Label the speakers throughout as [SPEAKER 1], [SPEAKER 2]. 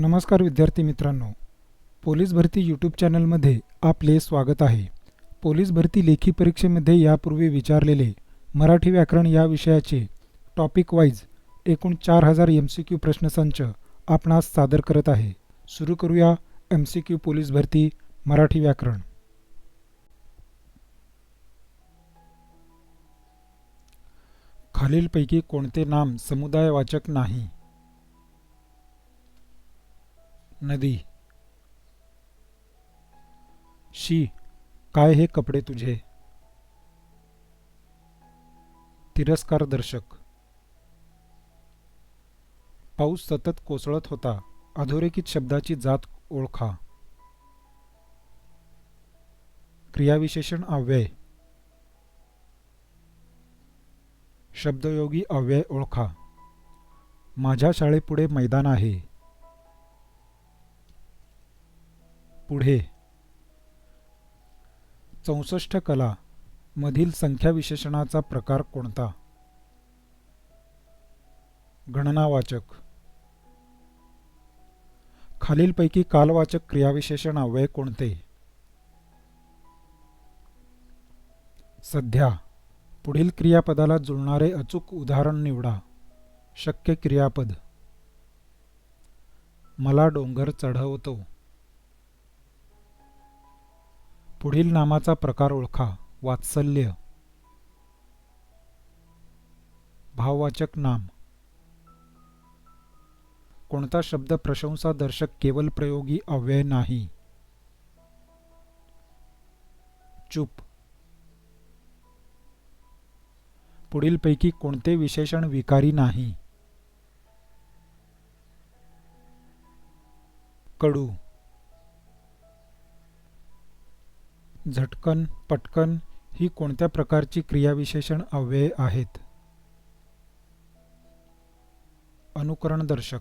[SPEAKER 1] नमस्कार विद्यार्थी मित्रांनो. पोलीस भरती यूट्यूब चॅनलमध्ये आपले स्वागत आहे. पोलीस भरती लेखी परीक्षेमध्ये यापूर्वी विचारलेले मराठी व्याकरण या विषयाचे टॉपिक वाईज एकूण चार हजार एम सी क्यू प्रश्नसंच आपणास सादर करत आहे. सुरू करूया एम सी क्यू पोलीस भरती मराठी व्याकरण. खालीलपैकी कोणते नाम समुदायवाचक नाही? नदी. शी काय हे कपडे तुझे? तिरस्कार दर्शक. पाऊस सतत कोसळत होता. अधोरेखित शब्दाची जात ओळखा. क्रियाविशेषण अव्यय. शब्दयोगी अव्यय ओळखा. माझ्या शाळेपुढे मैदान आहे. पुढे. चौसष्ट कला मधील संख्याविशेषणाचा प्रकार कोणता? गणनावाचक. खालीलपैकी कालवाचक क्रियाविशेषण अव्यय कोणते? सध्या पुढील क्रियापदाला जुळणारे अचूक उदाहरण निवडा. शक्य क्रियापद. मला डोंगर चढवतो. पुढील नामाचा प्रकार ओळखा. वात्सल्य. भाववाचक नाम. कोणता शब्द प्रशंसा दर्शक केवल प्रयोगी अव्यय नाही? चूप. पुढीलपैकी कोणते विशेषण विकारी नाही? कडू. झटकन पटकन ही कोणत्या प्रकारची क्रियाविशेषण अव्यय आहेत? अनुकरणदर्शक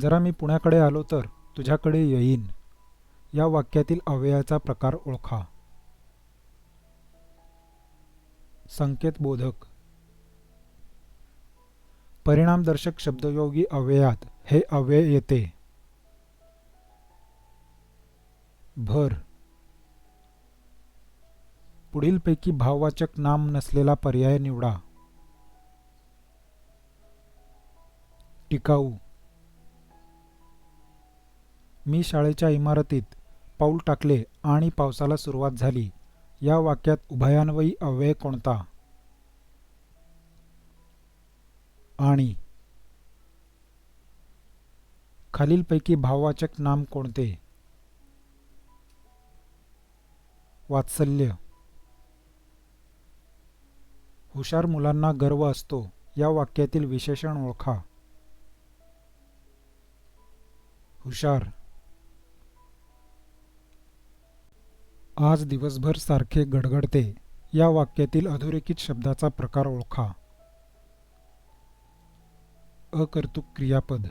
[SPEAKER 1] जरा मी पुण्याकडे आलो तर तुझ्याकडे येईन. या वाक्यातील अव्ययाचा प्रकार ओळखा. संकेतबोधक परिणामदर्शक शब्दयोगी अव्ययात हे अव्यय येते. भर. पुढीलपैकी भाववाचक नाम नसलेला पर्याय निवडा. टिकाऊ. मी शाळेच्या इमारतीत पाऊल टाकले आणि पावसाला सुरुवात झाली. या वाक्यात उभयान्वयी अव्यय कोणता? आणि. खालीलपैकी भाववाचक नाम कोणते? वात्सल्य. हुशार मुलांना गर्व असतो या वाक्यातील विशेषण ओळखा. हुशार. आज दिवसभर सारखे गडगडते या वाक्यातील अधोरेखित शब्दाचा प्रकार ओळखा. अकर्तुक क्रियापद.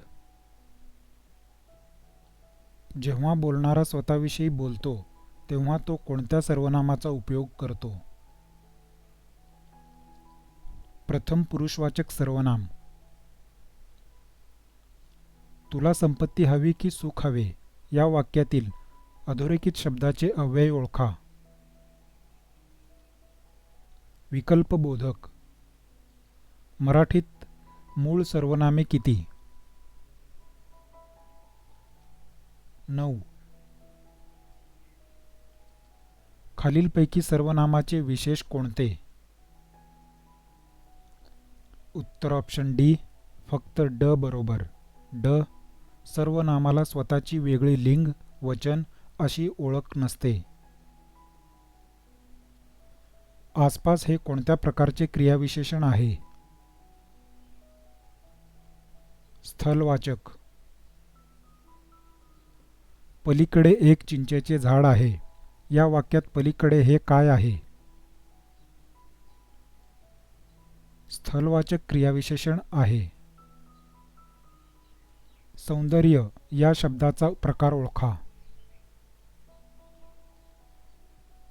[SPEAKER 1] जेव्हा बोलणारा स्वतःविषयी बोलतो तेव्हा तो कोणत्या सर्वनामाचा उपयोग करतो? प्रथम पुरुषवाचक सर्वनाम. तुला संपत्ती हवी की सुख हवे? या वाक्यातील अधोरेखित शब्दाचे अव्यय ओळखा. विकल्पबोधक. मराठीत मूळ सर्वनामे किती? नऊ. खालीलपैकी सर्वनामाचे विशेष कोणते? उत्तर ऑप्शन डी फक्त ड बरोबर. ड सर्वनामाला स्वतःची वेगळी लिंग वचन अशी ओळख नसते. आसपास हे कोणत्या प्रकारचे क्रियाविशेषण आहे? स्थलवाचक. पलीकडे एक चिंचेचे झाड आहे. या वाक्यात पलीकडे हे काय आहे? स्थलवाचक क्रियाविशेषण आहे. सौंदर्य या शब्दाचा प्रकार ओळखा.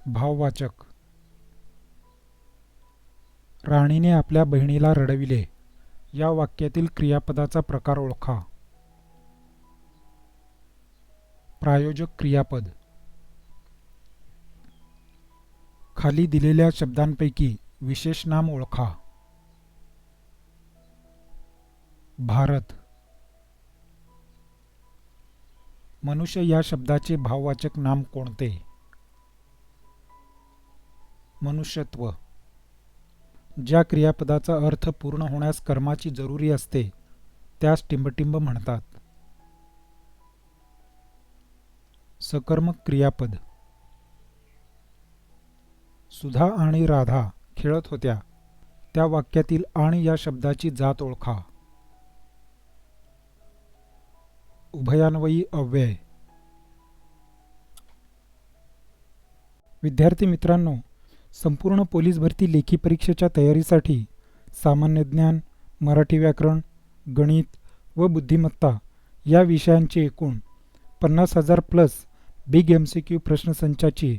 [SPEAKER 1] भाववाचक. राणीने आपल्या बहिणीला रडविले. या वाक्यातील क्रियापदाचा प्रकार ओळखा. प्रायोजक क्रियापद. खाली दिलेल्या शब्दांपैकी विशेष नाम ओळखा. भारत. मनुष्य या शब्दाचे भाववाचक नाम कोणते? मनुष्यत्व. ज्या क्रियापदाचा अर्थ पूर्ण होण्यास कर्माची जरुरी असते त्यास टिंबटिंब म्हणतात. सकर्मक क्रियापद. सुधा आणि राधा खेळत होत्या. त्या वाक्यातील आणि या शब्दाची जात ओळखा. उभयान्वयी अव्यय. विद्यार्थी मित्रांनो संपूर्ण पोलीस भरती लेखी परीक्षेच्या तयारीसाठी सामान्य ज्ञान मराठी व्याकरण गणित व बुद्धिमत्ता या विषयांचे एकूण पन्नास हजार plus big M C Q प्रश्नसंचाची